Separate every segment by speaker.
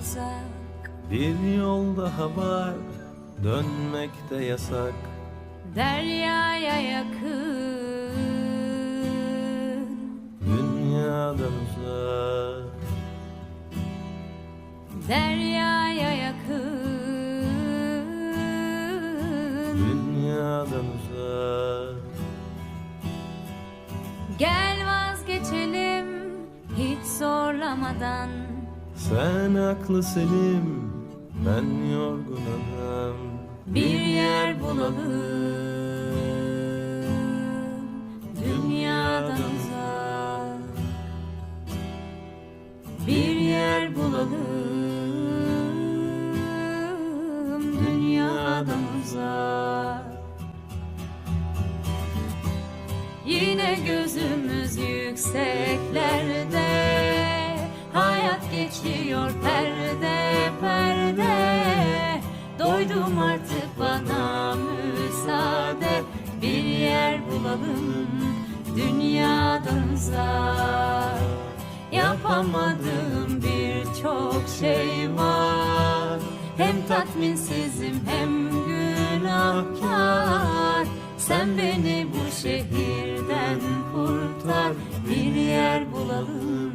Speaker 1: uzak
Speaker 2: Bir yol daha var Dönmek de yasak.
Speaker 1: Deryaya yakın.
Speaker 2: Dünyadan uzak.
Speaker 1: Deryaya yakın.
Speaker 2: Dünyadan uzak.
Speaker 1: Gel vazgeçelim hiç zorlamadan
Speaker 2: Sen aklı selim Ben yorgun adam.
Speaker 1: Bir yer bulalım Dünyadan uzak. Bir yer bulalım Dünyadan uzak. Yine gözümüz yükseklerde geçiyor perde perde. Doydum artık bana müsaade. Bir yer bulalım dünyadan uzak. Yapamadığım birçok şey var. Hem tatminsizim hem günahkar. Sen beni bu şehirden kurtar. Bir yer bulalım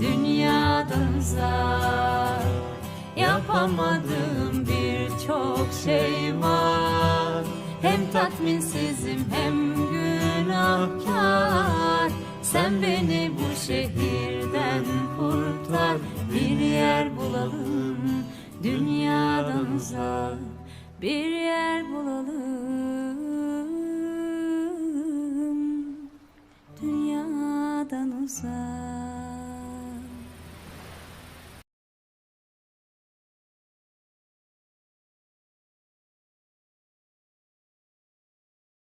Speaker 1: dünyadan uzak Yapamadığım birçok şey var. Hem tatminsizim hem günahkar. Sen beni bu şehirden kurtar. Bir yer bulalım dünyadan uzak Bir yer bulalım dünyadan uzak